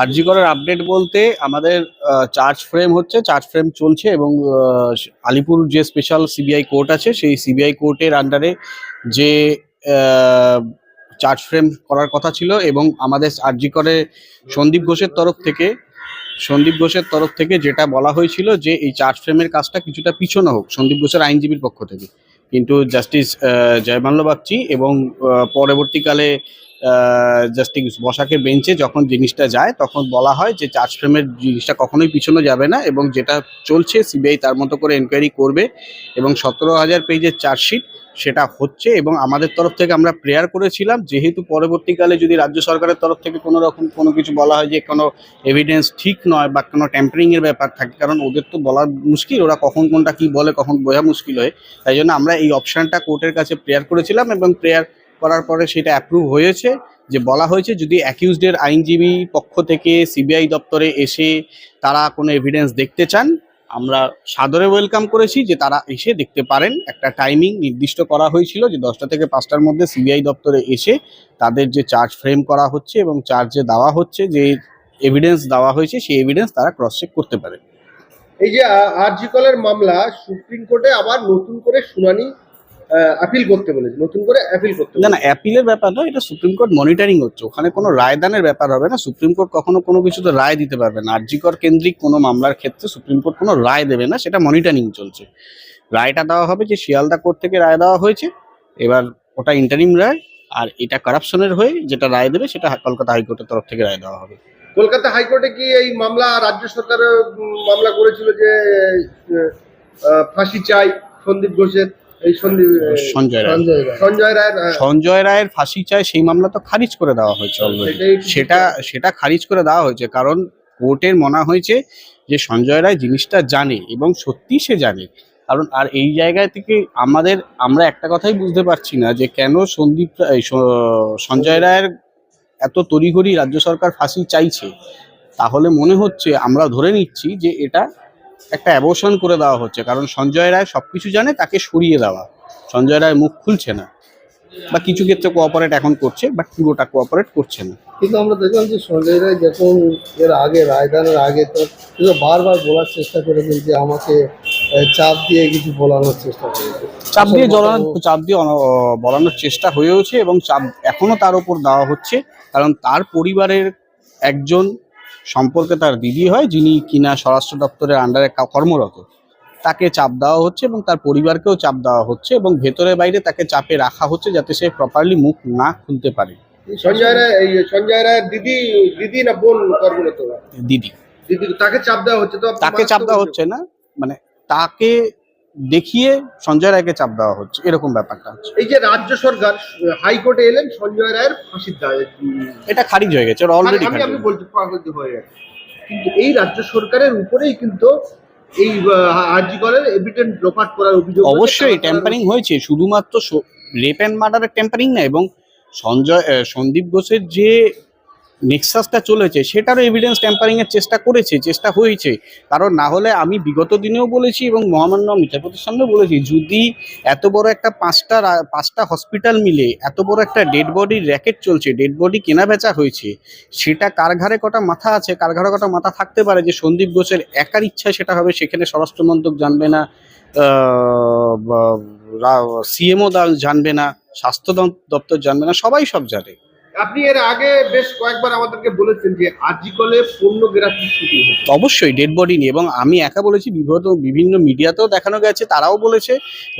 আরজি করার আপডেট বলতে আমাদের চার্জ ফ্রেম হচ্ছে চার্জ ফ্রেম চলছে এবং আলিপুর যে স্পেশাল সিবিআই কোর্ট আছে, সেই সিবিআই কোর্টের আন্ডারে যে চার্জ ফ্রেম করার কথা ছিল এবং আমাদের আরজি করে সন্দীপ ঘোষের তরফ থেকে, সন্দীপ ঘোষের তরফ থেকে যেটা বলা হয়েছিল যে এই চার্জ ফ্রেমের কাজটা কিছুটা পিছনো হোক, সন্দীপ ঘোষের আইনজীবীর পক্ষ থেকে। কিন্তু জাস্টিস জয়মাল্য বাগচি এবং পরবর্তীকালে জাস্টিস বসাকে বেঞ্চে যখন জিনিসটা যায়, তখন বলা হয় যে চার্জ ফ্রেমের জিনিসটা কখনোই পিছনে যাবে না এবং যেটা চলছে, সিবিআই তার মতো করে এনকোয়ারি করবে এবং সতেরো হাজার পেজের চার্জশিট সেটা হচ্ছে এবং আমাদের তরফ থেকে আমরা প্রেয়ার করেছিলাম। যেহেতু পরবর্তীকালে যদি রাজ্য সরকারের তরফ থেকে কোনো রকম কোনো কিছু বলা হয় যে কোনো এভিডেন্স ঠিক নয় বা কোনো ট্যাম্পারিংয়ের ব্যাপার থাকে, কারণ ওদের তো বলা মুশকিল, ওরা কখন কোনটা কি বলে, কখন বোঝা মুশকিল হয়। তাই জন্য আমরা এই অপশানটা কোর্টের কাছে প্রেয়ার করেছিলাম এবং প্রেয়ার করার পরে সেটা অ্যাপ্রুভ হয়েছে। যে বলা হয়েছে, যদি অ্যাকিউজডের আইনজীবী পক্ষ থেকে সিবিআই দপ্তরে এসে তারা কোনো এভিডেন্স দেখতে চান আমরা সাদরে ওয়েলকাম করেছি যে তারা এসে দেখতে পারেন। একটা টাইমিং নির্দিষ্ট করা হয়েছিল যে দশটা থেকে পাঁচটার মধ্যে সিবিআই দপ্তরে এসে তাদের যে চার্জ ফ্রেম করা হচ্ছে এবং চার্জে দেওয়া হচ্ছে, যে এভিডেন্স দেওয়া হয়েছে, সেই এভিডেন্স তারা ক্রস চেক করতে পারে। এই যে আরজি কলের মামলা, সুপ্রিম কোর্টে আবার নতুন করে শুনানি আপিল করতে বলেছে। নতুন করে আপিল করতে না না অ্যাপিলের ব্যাপার নয় এটা সুপ্রিম কোর্ট মনিটরিং হচ্ছে। ওখানে কোনো রায়দানের ব্যাপার হবে না। সুপ্রিম কোর্ট কখনো কোনো কিছুতে রায় দিতে পারবে না। আরজিকর কেন্দ্রিক কোনো মামলার ক্ষেত্রে সুপ্রিম কোর্ট কোনো রায় দেবে না সেটা মনিটরিং চলছে। রায়টা দেওয়া হবে যে শিয়ালদা কোর্ট থেকে রায় দেওয়া হয়েছে এবার ওটা ইন্টারিম রায় আর এটা কারাপশনের হয়ে যেটা রায় দেবে সেটা কলকাতা হাইকোর্টের তরফ থেকে রায় দেওয়া হবে। কলকাতা হাইকোর্টে কি এই মামলা রাজ্য সরকার মামলা করেছিল যে ফাঁসি চাই সন্দীপ ঘোষের? সঞ্জয় রায়। সঞ্জয় রায়ের সঞ্জয় রায়ের ফাঁসি চায় সেই মামলা তো খারিজ করে দেওয়া হয়েছে সেটা সেটা খারিজ করে দেওয়া হয়েছে কারণ কোর্টের মনে হয়েছে যে সঞ্জয় রায় জিনিসটা জানে এবং সত্যি সে জানে। কারণ আর এই জায়গায় থেকে আমাদের আমরা একটা কথাই বুঝতে পারছি না যে কেন সন্দীপ সঞ্জয় রায়ের এত তড়িঘড়ি রাজ্য সরকার ফাঁসি চাইছে। তাহলে মনে হচ্ছে আমরা ধরে নিচ্ছি যে এটা একটা অ্যাবোশন করে দেওয়া হচ্ছে। কারণ সঞ্জয় রায় সবকিছু জানে তাকে সরিয়ে দেওয়া। সঞ্জয় রায় মুখ খুলছে না। বা কিছু ক্ষেত্রে কোঅপারেট এখন করছে বাট পুরোটা কোঅপারেট করছে না। কিন্তু আমরা দেখলাম যে সঞ্জয় রায় যখন এর আগে রায়দানের আগে তো বারবার বলার চেষ্টা করেছেন যে আমাকে চাপ দিয়ে কিছু বলানোর চেষ্টা করেছে। চাপ দিয়ে কথা- চাপ দিয়ে বলানোর চেষ্টা হয়েওছে এবং চাপ এখনও তার উপর দেওয়া হচ্ছে। কারণ তার পরিবারের একজন সম্পর্কে তার দিদি হয় যিনি কিনা স্বরাষ্ট্র দপ্তরের আন্ডারে কর্মরত। তাকে চাপ দেওয়া হচ্ছে এবং তার পরিবারকেও চাপ দেওয়া হচ্ছে এবং ভেতরে বাইরে তাকে চাপে রাখা হচ্ছে যাতে সে প্রপারলি মুখ না খুলতে পারে। সঞ্জয় রায় সঞ্জয় রায়ের দিদি দিদি না বোন কর্মরত? দিদি। দিদি তাকে চাপ দেওয়া হচ্ছে তো তাকে চাপ দেওয়া হচ্ছে না। মানে তাকে দেখিয়ে সঞ্জয় রায়কে চাপ দেওয়া হচ্ছে। এরকম ব্যাপারটা হচ্ছে। এই যে রাজ্য সরকার হাইকোর্টে এলেন সঞ্জয় রায়ের ফাঁসির দায় এটা খারিজ হয়ে গেছে অলরেডি আমি পাগলটি হয়ে গেছে। কিন্তু এই রাজ্য সরকারের উপরেই কিন্তু এই আরজি কলের এভিডেন্ট লোপাট করার অভিযোগ অবশ্যই ট্যাম্পারিং হয়েছে। শুধুমাত্র রেপ অ্যান্ড মার্ডারের ট্যাম্পারিং না এবং সঞ্জয় সন্দীপ ঘোষের যে নেক্সাসটা চলেছে, সেটারও এভিডেন্স ট্যাম্পারিং এর চেষ্টা করেছে, চেষ্টা হয়েছে। কারণ না হলে আমি বিগত দিনেও বলেছি এবং মহামান্য বিচারপতির সামনে বলেছি, যদি এত বড় একটা পাঁচটা পাঁচটা হসপিটাল মিলে এত বড় একটা ডেড বডির র্যাকেট চলছে ডেড বডি কেনা বেচা হয়েছে, সেটা কার ঘাড়ে কটা মাথা আছে, কার ঘাড়ে কটা মাথা থাকতে পারে যে সন্দীপ ঘোষের একার ইচ্ছা সেটা হবে, সেখানে স্বরাষ্ট্রমন্ত্রক জানবে না সিএমও জানবে না, স্বাস্থ্য দপ্তর জানবে না, সবাই সব জানে। আপনি এর আগে বেশ কয়েকবার আমাদেরকে বলেছেন যে আরজি কলে পূর্ণগ্রাফি শুটিং অবশ্যই ডেড বডি নিয়ে, এবং আমি একা বলেছি বিগত বিভিন্ন মিডিয়াতেও দেখানো গেছে, তারাও বলেছে,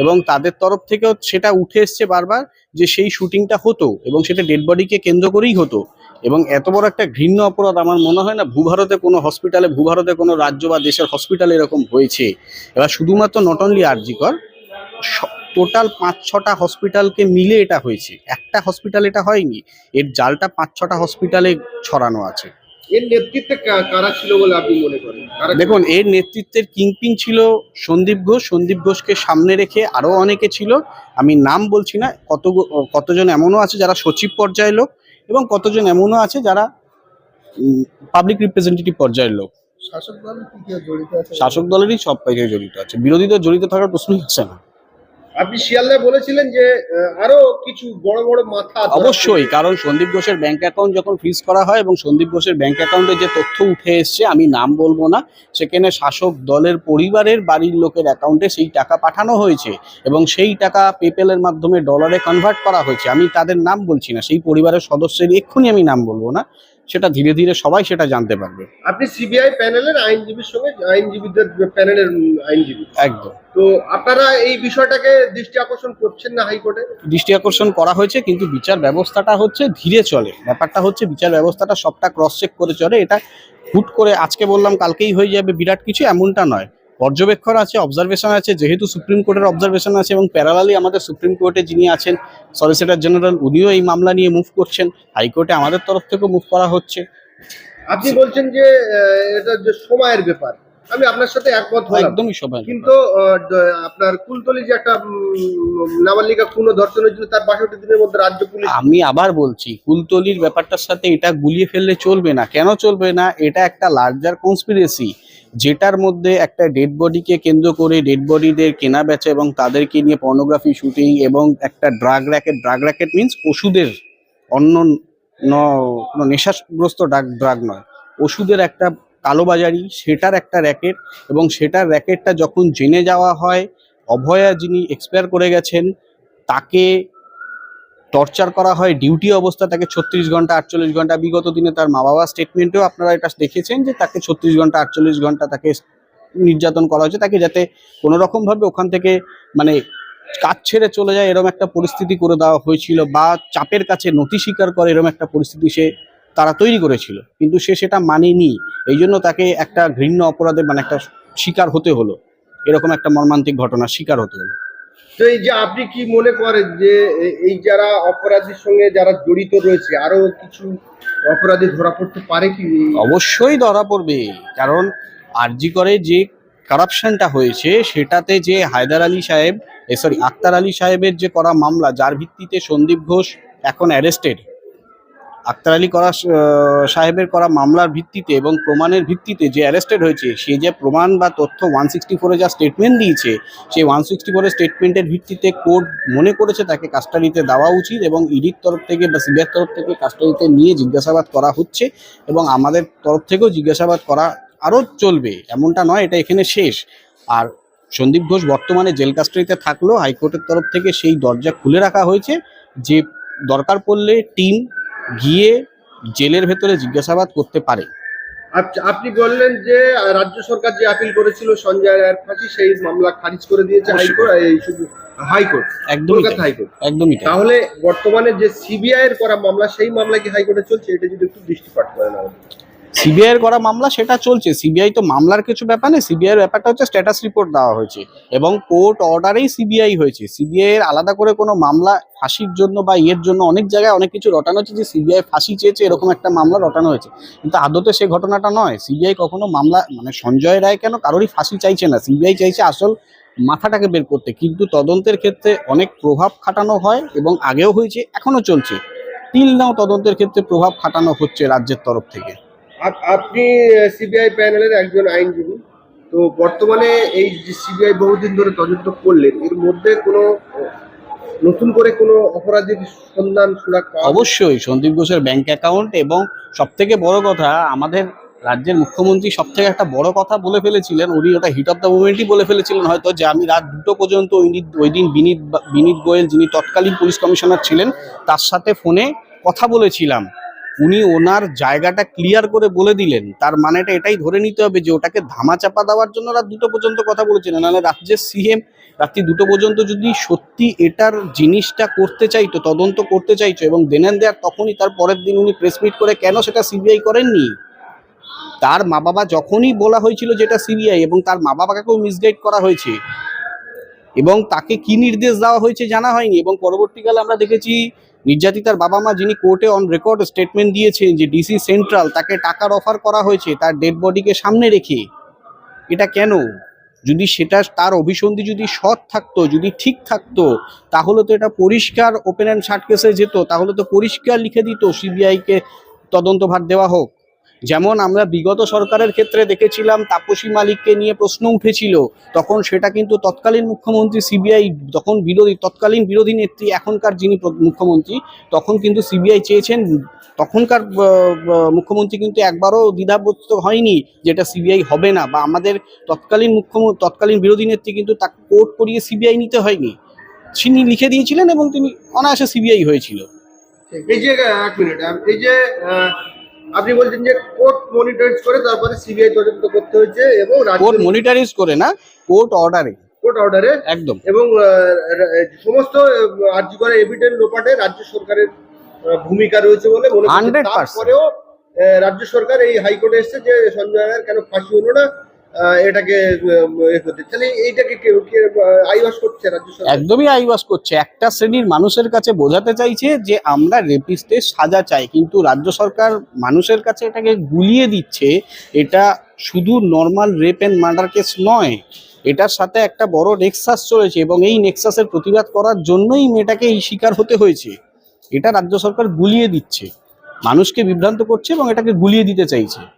এবং তাদের তরফ থেকেও সেটা উঠে এসছে বারবার যে সেই শুটিংটা হতো, এবং সেটা ডেড বডিকে কেন্দ্র করেই হতো। এবং এত বড় একটা ঘৃণ্য অপরাধ আমার মনে হয় না, ভূভারতে কোনো হসপিটালে ভূভারতে কোনো রাজ্য বা দেশের হসপিটালে এরকম হয়েছে। এবার শুধুমাত্র নট অনলি আরজিকর টোটাল পাঁচ ছটা হসপিটালকে মিলে এটা হয়েছে। একটা হসপিটাল এটা হয়নি এর জালটা পাঁচ ছটা হসপিটালে ছড়ানো আছে। এর নেতৃত্বে কারা ছিল বলে আপনি মনে করেন? দেখুন এর নেতৃত্বের কিংপিন ছিল সন্দীপ ঘোষ। সন্দীপ ঘোষকে সামনে রেখে আরও অনেকে ছিল। আমি নাম বলছি না কত কতজন এমনও আছে যারা সচিব পর্যায়ের লোক এবং কতজন এমনও আছে যারা পাবলিক রিপ্রেজেন্টেটিভ পর্যায়ের লোক। শাসক দলেরই সব জায়গায় জড়িত আছে। বিরোধী দল জড়িত থাকার প্রশ্নই আসে না। আপনি শিয়ালদায় বলেছিলেন যে আরও কিছু বড় বড় মাথা অবশ্যই, কারণ সন্দীপ ঘোষের ব্যাংক অ্যাকাউন্ট যখন ফ্রিজ করা হয় এবং সন্দীপ ঘোষের ব্যাংক অ্যাকাউন্টে যে তথ্য উঠে এসছে, আমি নাম বলব না, সেখানে শাসক দলের পরিবারের বাড়ির লোকের অ্যাকাউন্টে সেই টাকা পাঠানো হয়েছে এবং সেই টাকা পেপেলের মাধ্যমে ডলারে কনভার্ট করা হয়েছে। আমি তাদের নাম বলছি না, সেই পরিবারের সদস্যের এক্ষুনি আমি নাম বলব না। সেটা ধীরে ধীরে সবাই সেটা জানতে পারবে। আপনি সিবিআই প্যানেলের আইনজীবীর সঙ্গে আইনজীবীদের প্যানেলের আইনজীবী। একদম। তো আপনারা এই বিষয়টাকে দৃষ্টি আকর্ষণ করছেন না হাইকোর্টে? দৃষ্টি আকর্ষণ করা হয়েছে কিন্তু বিচার ব্যবস্থাটা হচ্ছে ধীরে চলে। ব্যাপারটা হচ্ছে বিচার ব্যবস্থাটা সবটা ক্রস চেক করে চলে। এটা হুট করে আজকে বললাম কালকেই হয়ে যাবে। বিরাট কিছু এমনটা নয়। পর্যবেক্ষণ আছে অবজারভেশন আছে, যেহেতু সুপ্রিম কোর্টের অবজারভেশন আছে এবং প্যারালালি আমাদের সুপ্রিম কোর্টে যিনি আছেন সলিসিটর জেনারেল উনিও এই মামলা নিয়ে মুভ করছেন। হাইকোর্টে আমাদের তরফ থেকেও মুভ করা হচ্ছে। আপনি বলছেন যে এটা যে সময়ের ব্যাপার। আমি আপনার সাথে একমত হলাম। একদমই সবাই কিন্তু আপনার কুলতলি যে একটা নাবালিকা খুন ও ধর্ষণ হয়েছিল তার বাষট্টি দিনের মধ্যে রাজ্য পুলিশ আমি আবার বলছি কুলতলির ব্যাপারটার সাথে এটা গুলিয়ে ফেললে চলবে না। কেন চলবে না? এটা একটা লার্জার কনস্পিরেসি যেটার মধ্যে একটা ডেড বডিকে কেন্দ্র করে ডেড বডিদের কেনা বেচা এবং তাদেরকে নিয়ে পর্নোগ্রাফি শুটিং এবং একটা drug racket drug racket means ওষুধের অন্য কোনো নেশাগ্রস্ত ড্রাগ ড্রাগ নয়। ওষুধের একটা কালোবাজারি, সেটার একটা র্যাকেট এবং সেটার র্যাকেটটা যখন জেনে যাওয়া হয়, অভয়া যিনি এক্সপায়ার করে গেছেন, তাকে টর্চার করা হয় ডিউটি অবস্থা তাকে ছত্রিশ ঘণ্টা, আটচল্লিশ ঘণ্টা, বিগত দিনে তার মা বাবা স্টেটমেন্টেও আপনারা এটা দেখেছেন যে তাকে ছত্রিশ ঘণ্টা, আটচল্লিশ ঘণ্টা তাকে নির্যাতন করা হয়েছে, তাকে যাতে কোনো রকমভাবে ওখান থেকে মানে কাজ ছেড়ে চলে যায় এরকম একটা পরিস্থিতি করে দেওয়া হয়েছিল বা চাপের কাছে নথি স্বীকার করে এরকম একটা পরিস্থিতি সে তারা তৈরি করেছিল কিন্তু সে সেটা মানেনি। এই জন্য তাকে একটা ঘৃণ্য অপরাধে মানে একটা শিকার হতে হলো। এরকম একটা মর্মান্তিক ঘটনার শিকার হতে হলো। তো এই যে আপনি কি মনে করেন যে এই যারা অপরাধীর সঙ্গে যারা জড়িত রয়েছে আরও কিছু অপরাধী ধরা পড়তে পারে কি? অবশ্যই ধরা পড়বে কারণ আরজি করে যে কারাপশনটা হয়েছে সেটাতে যে হায়দার আলী সাহেব সরি আক্তার আলী সাহেবের যে করা মামলা যার ভিত্তিতে সন্দীপ ঘোষ এখন অ্যারেস্টেড আক্তার আলী করা সাহেবের করা মামলার ভিত্তিতে এবং প্রমাণের ভিত্তিতে যে অ্যারেস্টেড হয়েছে, সে যে প্রমাণ বা তথ্য ওয়ান সিক্সটি ফোরে যা স্টেটমেন্ট দিয়েছে, সেই ওয়ান সিক্সটি ফোরের স্টেটমেন্টের ভিত্তিতে কোর্ট মনে করেছে তাকে কাস্টাডিতে দেওয়া উচিত এবং ইডির তরফ থেকে বা সিবিআর তরফ থেকে কাস্টাডিতে নিয়ে জিজ্ঞাসাবাদ করা হচ্ছে এবং আমাদের তরফ থেকেও জিজ্ঞাসাবাদ করা আরও চলবে। এমনটা নয়, এটা এখানে শেষ। আর সন্দীপ ঘোষ বর্তমানে জেল কাস্টাডিতে থাকলেও হাইকোর্টের তরফ থেকে সেই দরজা খুলে রাখা হয়েছে যে দরকার পড়লে টিম গিয়ে জেলের ভেতরে জিজ্ঞাসাবাদ করতে পারে। আপনি বললেন যে রাজ্য সরকার যে আপিল করেছিল সঞ্জয় রায়ের ফাঁসি সেই মামলা খারিজ করে দিয়েছে। হাইকোর্ট এই শুধু হাইকোর্ট হাইকোর্ট। একদমই তাহলে বর্তমানে যে সিবিআই এর করা মামলা সেই মামলা কি হাইকোর্টে চলছে? এটা যদি একটু দৃষ্টিপাত করেন আমাদের। সিবিআই এর করা মামলা, সেটা চলছে। সিবিআই তো মামলার কিছু ব্যাপার নেই, সিবিআই ব্যাপারটা হচ্ছে স্ট্যাটাস রিপোর্ট দেওয়া হয়েছে। এবং কোর্ট অর্ডারেই সিবিআই হয়েছে। সিবিআই এর আলাদা করে কোনো মামলা ফাঁসির জন্য বা ইয়ের জন্য অনেক জায়গায় অনেক কিছু রটানো হচ্ছে যে সিবিআই ফাঁসি চেয়েছে, এরকম একটা মামলা রটানো হয়েছে। কিন্তু আদতে সে ঘটনাটা নয়। সিবিআই কখনো মামলা মানে সঞ্জয় রায় কেন কারোরই ফাঁসি চাইছে না? সিবিআই চাইছে আসল মাথাটাকে বের করতে। কিন্তু তদন্তের ক্ষেত্রে অনেক প্রভাব খাটানো হয় এবং আগেও হয়েছে এখনও চলছে। তিল নাও তদন্তের ক্ষেত্রে প্রভাব খাটানো হচ্ছে রাজ্যের তরফ থেকে। আপনি সিবিআই প্যানেলের একজন আইনজীবী, তো বর্তমানে এই যে সিবিআই বহুদিন ধরে তদন্ত করলেন, এর মধ্যে কোনো, নতুন করে কোনো অপরাধীর সন্ধান অবশ্যই, সন্দীপ ঘোষের ব্যাংক অ্যাকাউন্ট এবং সব থেকে বড় কথা, আমাদের রাজ্যের মুখ্যমন্ত্রী সব থেকে একটা বড় কথা বলে ফেলেছিলেন, উনি ওটা হিট অফ দ্য মুভমেন্টই বলে ফেলেছিলেন হয়তো, যে আমি রাত দুটো পর্যন্ত ওই দিন- বিনীত বিনীত গোয়েল যিনি তৎকালীন পুলিশ কমিশনার ছিলেন, তার সাথে ফোনে কথা বলেছিলাম। উনি ওনার জায়গাটা ক্লিয়ার করে বলে দিলেন। তার মানেটা এটাই ধরে নিতে হবে যে ওটাকে ধামাচাপা দেওয়ার জন্য রাত দুটো পর্যন্ত কথা বলেছিলেন নাহলে রাজ্যের সিএম রাত্রি দুটো পর্যন্ত যদি সত্যি এটার জিনিসটা করতে চাইতো, তদন্ত করতে চাইতো এবং দেনেন দেয়ার তখনই তার পরের দিন উনি প্রেস মিট করে কেন সেটা সিবিআই করেননি? তার মা বাবা যখনই বলা হয়েছিল যেটা সিবিআই এবং তার মা বাবাকেও মিসগাইড করা হয়েছে এবং তাকে কি নির্দেশ দেওয়া হয়েছে জানা হয়নি এবং পরবর্তীকালে আমরা দেখেছি নির্যাতিতার বাবা মা যিনি কোর্টে অন রেকর্ড স্টেটমেন্ট দিয়েছেন যে ডিসি সেন্ট্রাল তাকে টাকার অফার করা হয়েছে, তার ডেড বডিকে সামনে রেখে, এটা কেন? যদি সেটা তার অভিসন্ধি যদি সৎ থাকতো, যদি ঠিক থাকতো, তাহলে তো এটা পরিষ্কার ওপেন অ্যান্ড শার্ট কেসে যেত, তাহলে তো পরিষ্কার লিখে দিত সিবিআইকে তদন্তভার দেওয়া হোক। যেমন আমরা বিগত সরকারের ক্ষেত্রে দেখেছিলাম, তাপসী মালিককে নিয়ে প্রশ্ন উঠেছিল, তখন সেটা কিন্তু তৎকালীন মুখ্যমন্ত্রী সিবিআই তখন বিরোধী, তৎকালীন বিরোধী নেত্রী এখনকার যিনি মুখ্যমন্ত্রী, তখন কিন্তু সিবিআই চেয়েছেন, তখনকার মুখ্যমন্ত্রী কিন্তু একবারও দ্বিধাবোধ হয়নি যেটা সিবিআই হবে না, বা আমাদের তৎকালীন মুখ্যমন্ত্রী তৎকালীন বিরোধী নেত্রী কিন্তু তাকে কোর্ট করিয়ে সিবিআই নিতে হয়নি। তিনি লিখে দিয়েছিলেন এবং তিনি অনায়াসে সিবিআই হয়েছিল। এই যে, এক মিনিট এই যে আপনি বলছেন যে কোর্ট মনিটরিজ করে তারপরে সিবিআই তদন্ত করতে হয়েছে এবং কোর্ট মনিটারিজ করে না কোর্ট অর্ডারে কোর্ট অর্ডারে একদম। এবং সমস্ত আর্জি করে এভিডেন্ট লোপাটে রাজ্য সরকারের ভূমিকা রয়েছে বলে মনে হচ্ছে তারপরেও রাজ্য সরকার এই হাইকোর্টে এসেছে যে সঞ্জয় রায়ের কেন ফাঁসি হলো না এটাকে তাহলে এইটাকে আইওয়াস করছে রাজ্য সরকার? একদমই আইওয়াস করছে। একটা শ্রেণির মানুষের কাছে বোঝাতে চাইছে যে আমরা রেপিস্টের সাজা চাই, কিন্তু রাজ্য সরকার মানুষের কাছে এটাকে গুলিয়ে দিচ্ছে। এটা শুধু normal rape and murder case নয়, এটার সাথে একটা বড় নেক্সাস চলেছে এবং এই নেক্সাসের প্রতিবাদ করার জন্যই মেয়েটাকে এই শিকার হতে হয়েছে। এটা রাজ্য সরকার গুলিয়ে দিচ্ছে, মানুষকে বিভ্রান্ত করছে এবং এটাকে গুলিয়ে দিতে চাইছে।